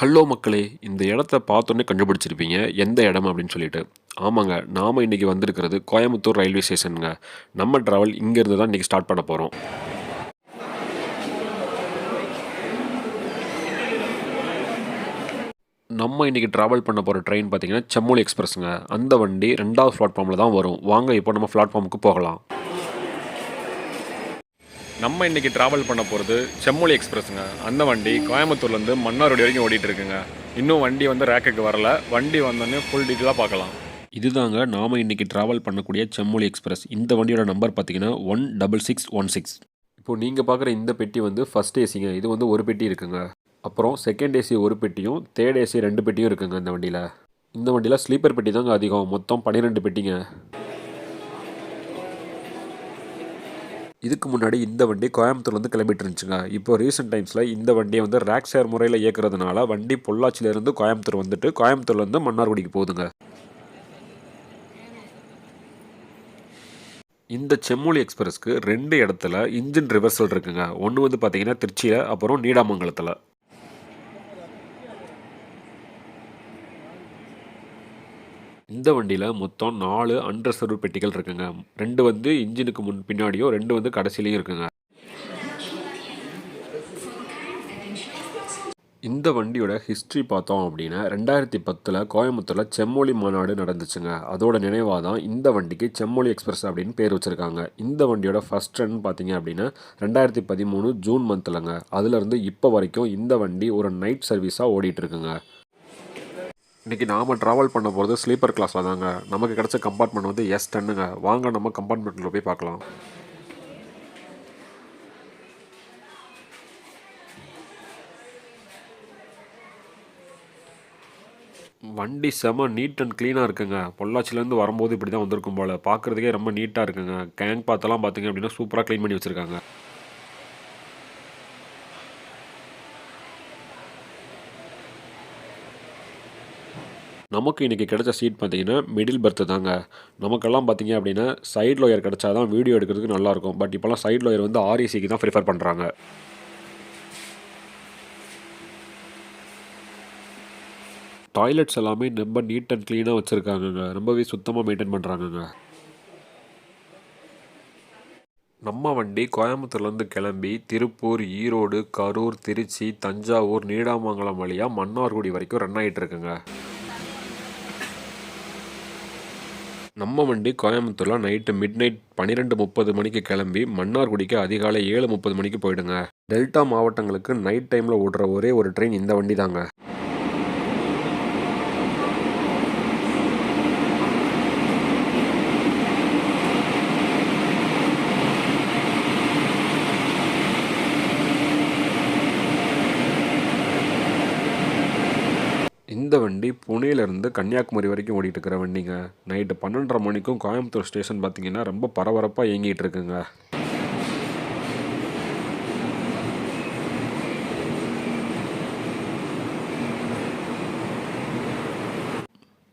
Hello மக்களே இந்த இடத்த பார்த்தோன்னே கண்டுபிடிச்சிருப்பீங்க எந்த இடம் அப்படின்னு சொல்லிட்டு. ஆமாங்க நாம் இன்றைக்கி வந்திருக்கிறது கோயம்புத்தூர் ரயில்வே ஸ்டேஷனுங்க. நம்ம ட்ராவல் இங்கேருந்து தான் இன்றைக்கி ஸ்டார்ட் பண்ண போகிறோம் நம்ம இன்றைக்கி ட்ராவல் பண்ண போகிற ட்ரெயின் பார்த்தீங்கன்னா செம்மொழி எக்ஸ்பிரஸுங்க அந்த வண்டி ரெண்டாவது பிளாட்ஃபார்மில் தான் வரும். வாங்க இப்போ நம்ம பிளாட்ஃபார்முக்கு போகலாம். நம்ம இன்றைக்கி ட்ராவல் பண்ண போகிறது செம்மொழி எக்ஸ்பிரஸுங்க அந்த வண்டி கோயம்புத்தூர்லேருந்து மன்னார்குடி வரைக்கும் ஓடிட்டு இருக்குங்க இன்னும் வண்டி வந்து ரேக்குக்கு வரல. வண்டி வந்தோடனே ஃபுல் டீட்டெயிலாக பார்க்கலாம். இதுதாங்க நாம் இன்றைக்கி ட்ராவல் பண்ணக்கூடிய செம்மொழி எக்ஸ்பிரஸ் இந்த வண்டியோட நம்பர் பார்த்தீங்கன்னா one double six one six இப்போது நீங்கள் பார்க்குற இந்த பெட்டி வந்து ஃபஸ்ட் ஏசிங்க இது வந்து ஒரு பெட்டி இருக்குங்க. அப்புறம் செகண்ட் ஏசி ஒரு பெட்டியும் தேர்ட் ஏசி ரெண்டு பெட்டியும் இருக்குங்க இந்த வண்டியில். இந்த வண்டியில் ஸ்லீப்பர் பெட்டி தாங்க அதிகம். மொத்தம் பன்னிரெண்டு பெட்டிங்க. இதுக்கு முன்னாடி இந்த வண்டி கோயம்புத்தூர்லேருந்து கிளம்பிட்டு இருந்துச்சுங்க இப்போ ரீசெண்ட் டைம்ஸில் இந்த வண்டியை வந்து ரேக் ஷேர் முறையில் இயக்குறதுனால வண்டி பொள்ளாச்சியிலேருந்து கோயம்புத்தூர் வந்துட்டு கோயம்புத்தூர்லேருந்து மன்னார்குடிக்கு போகுதுங்க. இந்த செம்மொழி எக்ஸ்பிரஸ்க்கு ரெண்டு இடத்துல இன்ஜின் ரிவர்சல் இருக்குங்க. ஒன்று வந்து பார்த்தீங்கன்னா திருச்சியில் அப்புறம் நீடாமங்கலத்தில். இந்த வண்டியில் மொத்தம் நாலு அன்ரிசர்வ் பெட்டிகள் இருக்குங்க. ரெண்டு வந்து இன்ஜினுக்கு முன் பின்னாடியும் ரெண்டு வந்து கடைசிலையும் இருக்குங்க. இந்த வண்டியோட ஹிஸ்ட்ரி பார்த்தோம் அப்படின்னா ரெண்டாயிரத்தி பத்தில் கோயம்புத்தூரில் செம்மொழி மாநாடு நடந்துச்சுங்க. அதோட நினைவாக தான் இந்த வண்டிக்கு செம்மொழி எக்ஸ்பிரஸ் அப்படின்னு பேர் வச்சுருக்காங்க. இந்த வண்டியோட ஃபஸ்ட் ரன் பார்த்தீங்க அப்படின்னா ரெண்டாயிரத்தி பதிமூணு ஜூன் மந்த்லங்க அதுலேருந்து இப்போ வரைக்கும் இந்த வண்டி ஒரு நைட் சர்வீஸாக ஓடிட்டுருக்குங்க இன்றைக்கி நாம் ட்ராவல் பண்ண போகிறது ஸ்லீப்பர் கிளாஸில் தாங்க. நமக்கு கிடச்ச கம்பார்ட்மெண்ட் வந்து எஸ் டென்னுங்க வாங்க நம்ம கம்பார்ட்மெண்ட்டில் போய் பார்க்கலாம். வண்டி செம நீட் அண்ட் க்ளீனாக இருக்குங்க. பொள்ளாச்சிலேருந்து வரும்போது இப்படி தான் வந்திருக்கும் போல். பார்க்குறதுக்கே ரொம்ப நீட்டாக இருக்குங்க. கேங் பார்த்தெல்லாம் பார்த்தீங்க அப்படின்னா சூப்பராக க்ளீன் பண்ணி வச்சுருக்காங்க. நமக்கு இன்றைக்கி கிடைச்ச சீட் பார்த்தீங்கன்னா மிடில் பர்த்து தாங்க. நமக்கெல்லாம் பார்த்தீங்க அப்படின்னா சைட் லோயர் கிடச்சா தான் வீடியோ எடுக்கிறதுக்கு நல்லாயிருக்கும். பட் இப்போலாம் சைட் லோயர் வந்து ஆர்இசிக்கு தான் ப்ரிஃபர் பண்ணுறாங்க டாய்லெட்ஸ் எல்லாமே ரொம்ப நீட் அண்ட் க்ளீனாக வச்சுருக்காங்கங்க. ரொம்பவே சுத்தமாக மெயின்டைன் பண்ணுறாங்கங்க நம்ம வண்டி கோயம்புத்தூர்லேருந்து கிளம்பி திருப்பூர் ஈரோடு கரூர் திருச்சி தஞ்சாவூர் நீடாமங்கலம் வழியாக மன்னார்குடி வரைக்கும் ரன் ஆகிட்டு இருக்குங்க. நம்ம வண்டி கோயம்புத்தூரில் நைட்டு மிட் நைட் பன்னிரெண்டு முப்பது மணிக்கு கிளம்பி மன்னார்குடிக்கு அதிகாலை ஏழு முப்பது மணிக்கு போயிடுங்க. டெல்டா மாவட்டங்களுக்கு நைட் டைமில் ஓடுற ஒரே ஒரு ட்ரெயின் இந்த வண்டி தாங்க இந்த வண்டி புனேலேருந்து கன்னியாகுமரி வரைக்கும் ஓடிட்டு இருக்கிற வண்டிங்க நைட்டு பன்னெண்டரை மணிக்கும் கோயம்புத்தூர் ஸ்டேஷன் பார்த்தீங்கன்னா ரொம்ப பரபரப்பாக இயங்கிட்டு இருக்குங்க.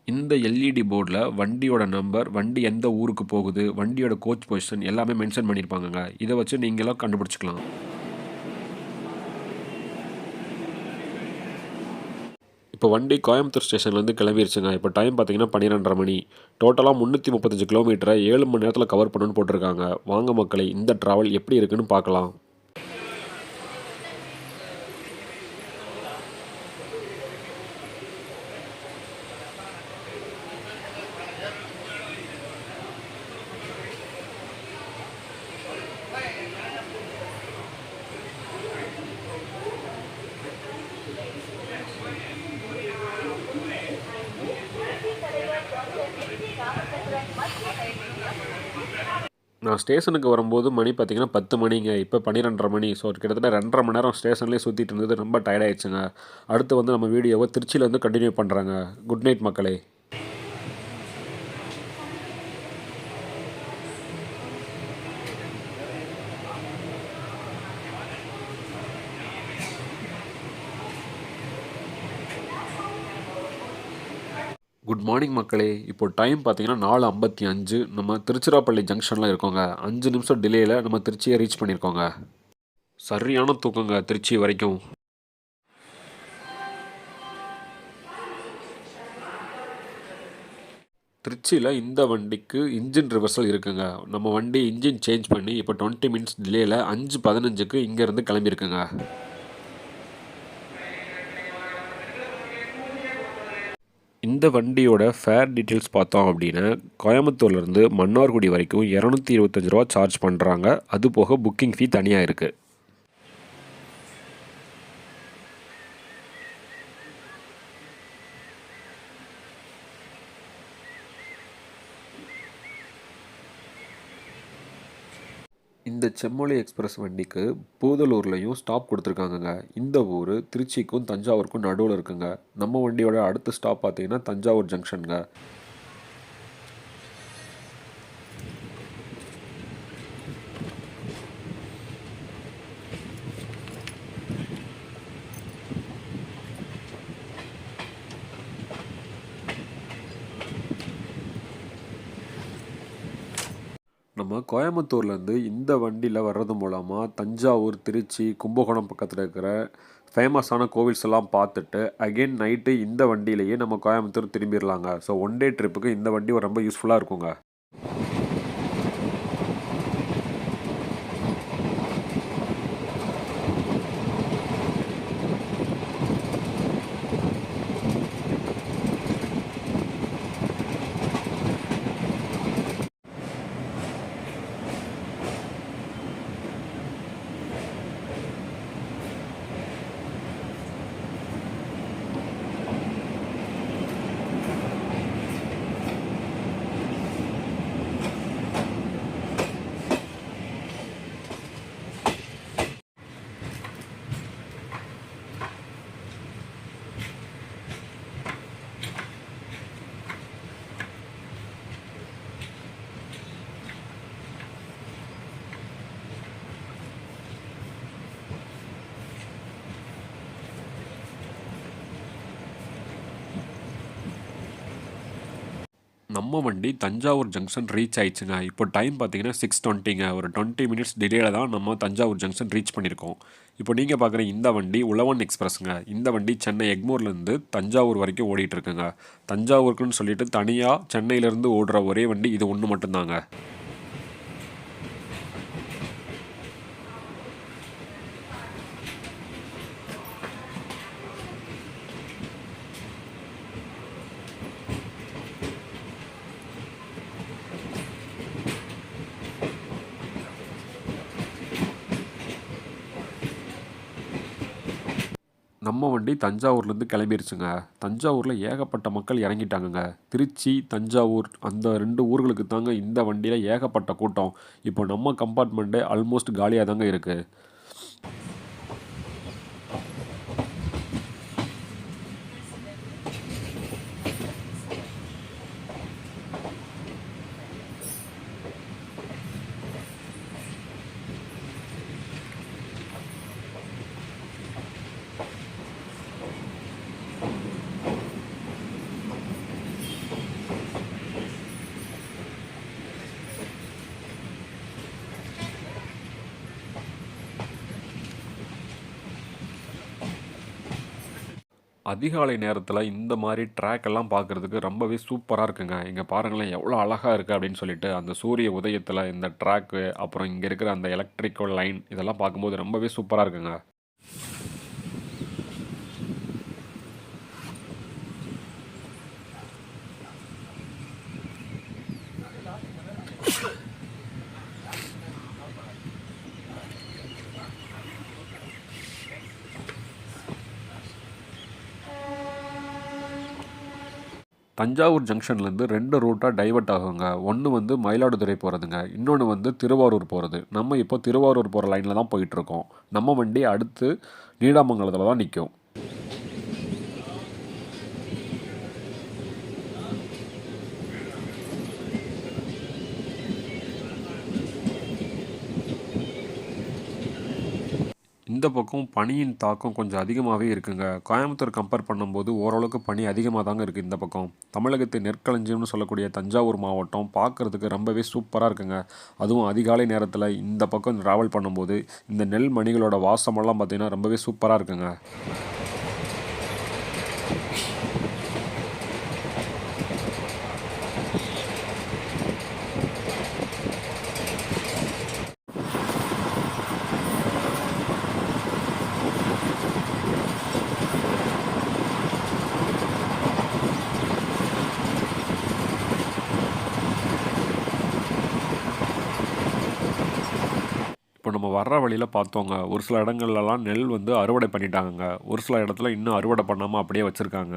இந்த எல்இடி போர்டில் வண்டியோட நம்பர் வண்டி எந்த ஊருக்கு போகுது வண்டியோட கோச் பொசிஷன் எல்லாமே மென்ஷன் பண்ணியிருப்பாங்கங்க இதை வச்சு நீங்களும் கண்டுபிடிச்சிக்கலாம். இப்போ வண்டி கோயம்புத்தூர் ஸ்டேஷன்லேருந்து கிளம்பிருச்சுங்க. இப்போ டைம் பார்த்தீங்கன்னா பன்னிரெண்டரை மணி. டோட்டலாக முந்நூற்றி முப்பத்தஞ்சு கிலோமீட்டரை ஏழு மணி நேரத்தில் கவர் பண்ணணும்னு போட்டிருக்காங்க. வாங்க மக்களை இந்த ட்ராவல் எப்படி இருக்குன்னு பார்க்கலாம். ஸ்டேஷனுக்கு வரும்போது மணி பார்த்தீங்கன்னா பத்து மணிங்க. இப்போ பன்னிரெண்டரை மணி. ஸோ கிட்டத்தட்ட ரெண்டரை மணி நேரம் ஸ்டேஷன்லேயே சுற்றிட்டு இருந்தது. ரொம்ப டயர்டாயிடுச்சுங்க அடுத்து வந்து நம்ம வீடியோவை திருச்சியிலேருந்து கண்டினியூ பண்ணுறாங்க குட் நைட் மக்களே. மார்னிங் மக்களே இப்போ டைம் பார்த்தீங்கன்னா நாலு ஐம்பத்தி அஞ்சு. நம்ம திருச்சிராப்பள்ளி ஜங்ஷனில் இருக்கோங்க. அஞ்சு நிமிஷம் டிலேயில் நம்ம திருச்சியை ரீச் பண்ணியிருக்கோங்க. சரியான தூக்கங்க திருச்சி வரைக்கும். திருச்சியில் இந்த வண்டிக்கு இன்ஜின் ரிவர்சல் இருக்குங்க. நம்ம வண்டி இன்ஜின் சேஞ்ச் பண்ணி இப்போ டுவெண்ட்டி மினிட்ஸ் டிலேயில் அஞ்சு பதினஞ்சுக்கு இங்கேருந்து கிளம்பியிருக்குங்க. இந்த வண்டியோட ஃபேர் டீட்டெயில்ஸ் பார்த்தோம் அப்படின்னா கோயம்புத்தூர்லேருந்து மன்னார்குடி வரைக்கும் இரநூத்தி இருபத்தஞ்சி ரூபா சார்ஜ் பண்ணுறாங்க அது போக புக்கிங் ஃபீ தனியாக இருக்குது இந்த செம்மொழி எக்ஸ்பிரஸ் வண்டிக்கு பூதலூர்லேயும் ஸ்டாப் கொடுத்துருக்காங்கங்க. இந்த ஊர் திருச்சிக்கும் தஞ்சாவூருக்கும் நடுவில் இருக்குங்க. நம்ம வண்டியோட அடுத்த ஸ்டாப் பார்த்தீங்கன்னா தஞ்சாவூர் ஜங்ஷனுங்க நம்ம கோயம்புத்தூர்லேருந்து இந்த வண்டியில் வர்றது மூலமாக தஞ்சாவூர் திருச்சி கும்பகோணம் பக்கத்தில் இருக்கிற ஃபேமஸான கோவில்ஸ் எல்லாம் பார்த்துட்டு அகெயின் நைட்டு இந்த வண்டியிலேயே நம்ம கோயம்புத்தூர் திரும்பிடலாங்க ஸோ ஒன் டே ட்ரிப்புக்கு இந்த வண்டி ரொம்ப யூஸ்ஃபுல்லாக இருக்குங்க. நம்ம வண்டி தஞ்சாவூர் ஜங்ஷன் ரீச் ஆயிடுச்சுங்க. இப்போ டைம் பார்த்தீங்கன்னா சிக்ஸ் டுவெண்ட்டிங்க ஒரு டுவெண்ட்டி மினிட்ஸ் டிலேல தான் நம்ம தஞ்சாவூர் ஜங்ஷன் ரீச் பண்ணியிருக்கோம். இப்போ நீங்கள் பார்க்குற இந்த வண்டி உழவன் எக்ஸ்பிரஸ்ங்க இந்த வண்டி சென்னை எக்மோர்லேருந்து தஞ்சாவூர் வரைக்கும் ஓடிட்டுருக்குங்க தஞ்சாவூருக்குன்னு சொல்லிட்டு தனியாக சென்னையிலேருந்து ஓடுற ஒரே வண்டி இது ஒன்று மட்டும்தாங்க. நம்ம வண்டி தஞ்சாவூர்லேருந்து கிளம்பிருச்சுங்க. தஞ்சாவூரில் ஏகப்பட்ட மக்கள் இறங்கிட்டாங்கங்க. திருச்சி தஞ்சாவூர் அந்த ரெண்டு ஊர்களுக்கு தாங்க இந்த வண்டியில் ஏகப்பட்ட கூட்டம். இப்போ நம்ம கம்பார்ட்மெண்ட்டே ஆல்மோஸ்ட் காலியாக தாங்க இருக்குது அதிகாலை நேரத்தில் இந்த மாதிரி ட்ராக் எல்லாம் பார்க்குறதுக்கு ரொம்பவே சூப்பராக இருக்குங்க. இங்கே பாருங்களேன் எவ்வளோ அழகாக இருக்குது அப்படின்னு சொல்லிட்டு அந்த சூரிய உதயத்தில் இந்த ட்ராக்கு அப்புறம் இங்கே இருக்கிற அந்த எலக்ட்ரிக்கல் லைன் இதெல்லாம் பார்க்கும்போது ரொம்பவே சூப்பராக இருக்குங்க. தஞ்சாவூர் ஜங்ஷன்லேருந்து ரெண்டு ரூட்டாக டைவர்ட் ஆகுங்க. ஒன்று வந்து மயிலாடுதுறை போகிறதுங்க இன்னொன்று வந்து திருவாரூர் போகிறது நம்ம இப்போ திருவாரூர் போகிற லைனில் தான் போயிட்டுருக்கோம் நம்ம வண்டி அடுத்து நீடாமங்கலத்தில் தான் நிற்கும் இந்த பக்கம் பனியின் தாக்கம் கொஞ்சம் அதிகமாகவே இருக்குங்க. கோயம்புத்தூர் கம்பேர் பண்ணும்போது ஓரளவுக்கு பனி அதிகமாக தாங்க இருக்குது இந்த பக்கம். தமிழகத்து நெற்களஞ்சியம்னு சொல்லக்கூடிய தஞ்சாவூர் மாவட்டம் பார்க்குறதுக்கு ரொம்பவே சூப்பராக இருக்குங்க. அதுவும் அதிகாலை நேரத்தில் இந்த பக்கம் ட்ராவல் பண்ணும்போது இந்த நெல் மணிகளோட வாசமெல்லாம் பார்த்திங்கன்னா ரொம்பவே சூப்பராக இருக்குங்க. வர்ற வழியில் பார்த்தோங்க. ஒரு சில இடங்கள்லலாம் நெல் வந்து அறுவடை பண்ணிட்டாங்கங்க. ஒரு சில இடத்துல இன்னும் அறுவடை பண்ணாமல் அப்படியே வச்சுருக்காங்க.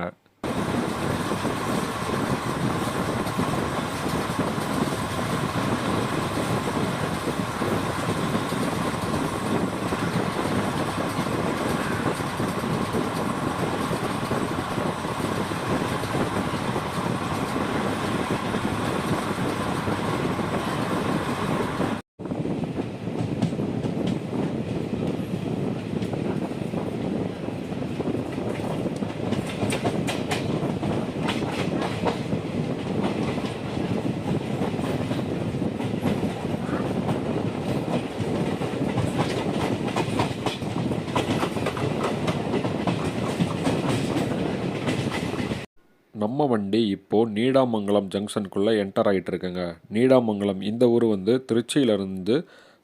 நம்ம வண்டி இப்போது நீடாமங்கலம் ஜங்ஷனுக்குள்ளே என்டர் ஆகிட்டு இருக்குங்க நீடாமங்கலம் இந்த ஊர் வந்து திருச்சியிலேருந்து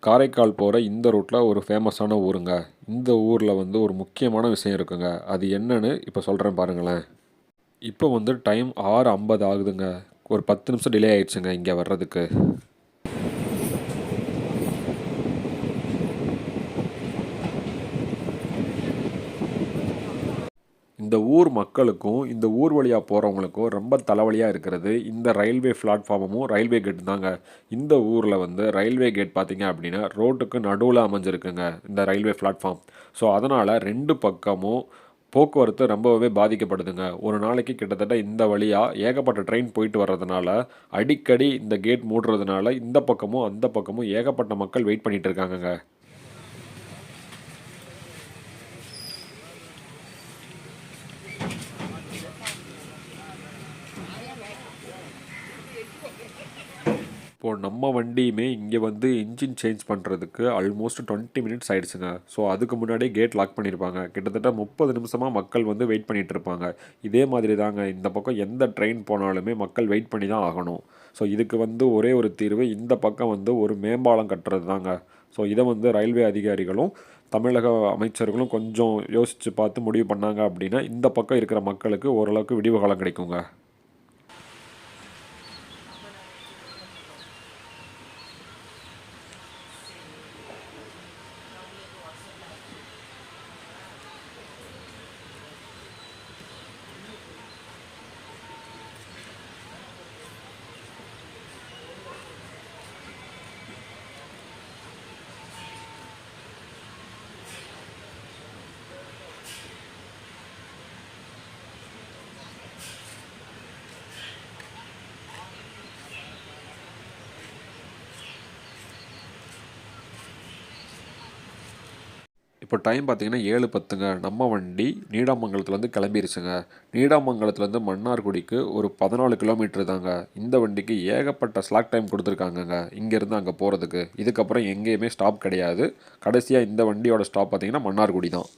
காரைக்கால் போகிற இந்த ரூட்டில் ஒரு ஃபேமஸான ஊருங்க. இந்த ஊரில் வந்து ஒரு முக்கியமான விஷயம் இருக்குங்க. அது என்னன்னு இப்போ சொல்கிறேன் பாருங்களேன். இப்போ வந்து டைம் ஆறு ஐம்பது ஆகுதுங்க. ஒரு பத்து நிமிஷம் டிலே ஆயிடுச்சுங்க இங்கே வர்றதுக்கு. இந்த ஊர் மக்களுக்கும் இந்த ஊர் வழியாக போகிறவங்களுக்கும் ரொம்ப தலைவலியாக இருக்கிறது இந்த ரயில்வே பிளாட்ஃபார்மும் ரயில்வே கேட் தாங்க. இந்த ஊரில் வந்து ரயில்வே கேட் பார்த்தீங்க அப்படின்னா ரோட்டுக்கு நடுவில் அமைஞ்சிருக்குங்க இந்த ரயில்வே பிளாட்ஃபார்ம். ஸோ அதனால் ரெண்டு பக்கமும் போக்குவரத்து ரொம்பவே பாதிக்கப்படுதுங்க. ஒரு நாளைக்கு கிட்டத்தட்ட இந்த வழியாக ஏகப்பட்ட ட்ரெயின் போயிட்டு வர்றதுனால அடிக்கடி இந்த கேட் மூடுறதுனால இந்த பக்கமும் அந்த பக்கமும் ஏகப்பட்ட மக்கள் வெயிட் பண்ணிகிட்டு இருக்காங்கங்க. இப்போது நம்ம வண்டியுமே இங்கே வந்து இன்ஜின் சேஞ்ச் பண்ணுறதுக்கு ஆல்மோஸ்ட் டுவெண்ட்டி மினிட்ஸ் ஆயிடுச்சுங்க. ஸோ அதுக்கு முன்னாடியே கேட் லாக் பண்ணியிருப்பாங்க கிட்டத்தட்ட முப்பது நிமிஷமாக மக்கள் வந்து வெயிட் பண்ணிகிட்டு இருப்பாங்க. இதே மாதிரி தாங்க இந்த பக்கம் எந்த ட்ரெயின் போனாலுமே மக்கள் வெயிட் பண்ணி தான் ஆகணும். ஸோ இதுக்கு வந்து ஒரே ஒரு தீர்வு இந்த பக்கம் வந்து ஒரு மேம்பாலம் கட்டுறது தாங்க ஸோ இதை வந்து ரயில்வே அதிகாரிகளும் தமிழக அமைச்சர்களும் கொஞ்சம் யோசித்து பார்த்து முடிவு பண்ணாங்க அப்படின்னா இந்த பக்கம் இருக்கிற மக்களுக்கு ஓரளவுக்கு விடிவு காலம் கிடைக்குங்க. இப்போ டைம் பார்த்தீங்கன்னா ஏழு பத்துங்க. நம்ம வண்டி நீடாமங்கலத்துலேருந்து கிளம்பிருச்சுங்க. நீடாமங்கலத்துலேருந்து மன்னார்குடிக்கு ஒரு பதினாலு கிலோமீட்டர் தாங்க. இந்த வண்டிக்கு ஏகப்பட்ட ஸ்லாக் டைம் கொடுத்துருக்காங்கங்க. இங்கேருந்து அங்கே போகிறதுக்கு இதுக்கப்புறம் எங்கேயுமே ஸ்டாப் கிடையாது. கடைசியாக இந்த வண்டியோட ஸ்டாப் பார்த்தீங்கன்னா மன்னார்குடி தான்.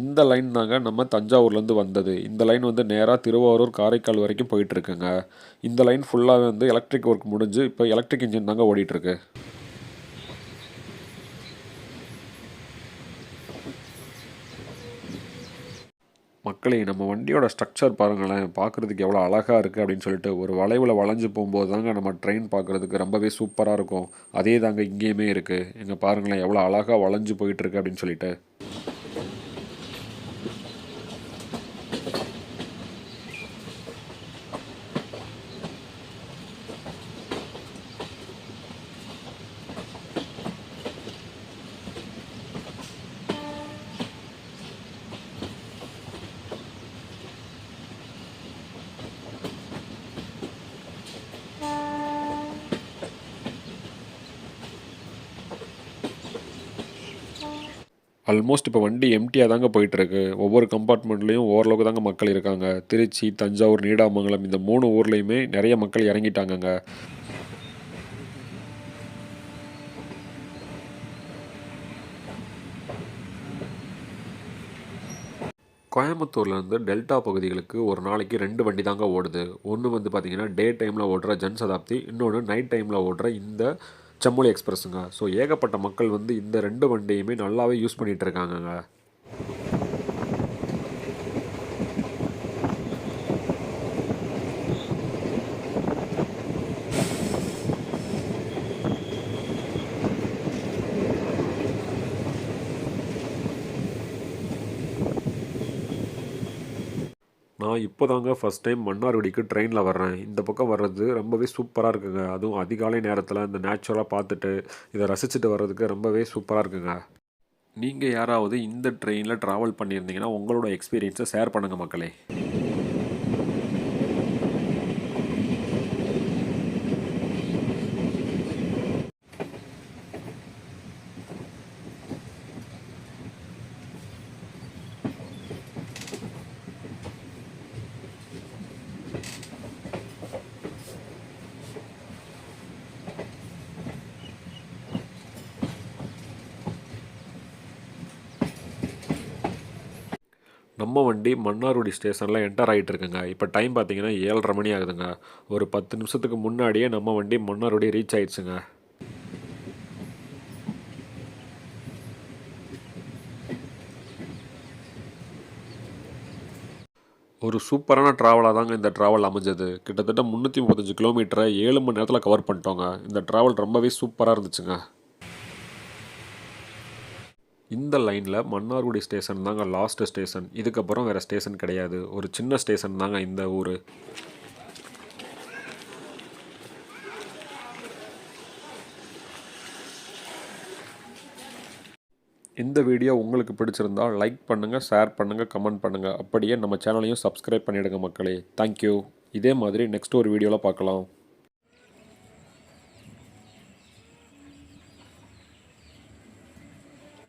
இந்த லைன் தாங்க நம்ம தஞ்சாவூர்லேருந்து வந்தது. இந்த லைன் வந்து நேராக திருவாரூர் காரைக்கால் வரைக்கும் போயிட்டுருக்குங்க. இந்த லைன் ஃபுல்லாகவே வந்து எலக்ட்ரிக் ஒர்க் முடிஞ்சு இப்போ எலக்ட்ரிக் இன்ஜின் தாங்க ஓடிட்டுருக்கு. மக்களே நம்ம வண்டியோட ஸ்ட்ரக்சர் பாருங்களேன். பார்க்குறதுக்கு எவ்வளோ அழகாக இருக்குது அப்படின்னு சொல்லிட்டு ஒரு வளைவில் வளைஞ்சு போகும்போது தாங்க நம்ம ட்ரெயின் பார்க்குறதுக்கு ரொம்பவே சூப்பராக இருக்கும். அதே தாங்க இங்கேயுமே இருக்குது இங்கே பாருங்களேன் எவ்வளோ அழகாக வளைஞ்சு போயிட்டுருக்கு அப்படின்னு சொல்லிட்டு. ஆல்மோஸ்ட் இப்போ வண்டி எம்டியாக தாங்க போயிட்டுருக்கு. ஒவ்வொரு கம்பார்ட்மெண்ட்லேயும் ஓரளவுக்கு தாங்க மக்கள் இருக்காங்க. திருச்சி தஞ்சாவூர் நீடாமங்கலம் இந்த மூணு ஊர்லேயுமே நிறைய மக்கள் இறங்கிட்டாங்கங்க. கோயம்புத்தூர்லேருந்து டெல்டா பகுதிகளுக்கு ஒரு நாளைக்கு ரெண்டு வண்டி தாங்க ஓடுது. ஒன்று வந்து பார்த்திங்கன்னா டே டைமில் ஓடுற ஜன்சதாப்தி இன்னொன்று நைட் டைமில் ஓடுற இந்த செம்மொழி எக்ஸ்பிரஸுங்க ஸோ ஏகப்பட்ட மக்கள் வந்து இந்த ரெண்டு வண்டியுமே நல்லாவே யூஸ் பண்ணிகிட்டு நான் இப்போ தாங்க ஃபஸ்ட் டைம் மன்னார்குடிக்கு ட்ரெயினில் வர்றேன். இந்த பக்கம் வர்றது ரொம்பவே சூப்பராக இருக்குங்க. அதுவும் அதிகாலை நேரத்தில் இந்த நேச்சுரலாக பார்த்துட்டு இதை ரசிச்சுட்டு வர்றதுக்கு ரொம்பவே சூப்பராக இருக்குங்க. நீங்கள் யாராவது இந்த ட்ரெயினில் ட்ராவல் பண்ணியிருந்தீங்கன்னா உங்களோட எக்ஸ்பீரியன்ஸை ஷேர் பண்ணுங்கள் மக்களே. நம்ம வண்டி மன்னார்குடி ஸ்டேஷனில் என்டர் ஆகிட்டு இருக்குங்க இப்போ டைம் பார்த்தீங்கன்னா ஏழரை மணி ஆகுதுங்க. ஒரு பத்து நிமிஷத்துக்கு முன்னாடியே நம்ம வண்டி மன்னார்குடி ரீச் ஆயிடுச்சுங்க. ஒரு சூப்பரான ட்ராவலாக தாங்க இந்த ட்ராவல் அமைஞ்சது. கிட்டத்தட்ட முந்நூற்றி முப்பத்தஞ்சு கிலோமீட்டரை ஏழு மணி நேரத்தில் கவர் பண்ணிட்டோங்க. இந்த ட்ராவல் ரொம்பவே சூப்பராக இருந்துச்சுங்க. இந்த லைனில் மன்னார்குடி ஸ்டேஷன் தாங்க லாஸ்ட் ஸ்டேஷன் இதுக்கப்புறம் வேறு ஸ்டேஷன் கிடையாது. ஒரு சின்ன ஸ்டேஷன் தாங்க இந்த ஊர். இந்த வீடியோ உங்களுக்கு பிடிச்சிருந்தா லைக் பண்ணுங்கள் ஷேர் பண்ணுங்கள் கமெண்ட் பண்ணுங்கள் அப்படியே நம்ம சேனலையும் சப்ஸ்கிரைப் பண்ணிவிடுங்க மக்களே. தேங்க்யூ இதே மாதிரி நெக்ஸ்ட் ஒரு வீடியோவில் பார்க்கலாம்.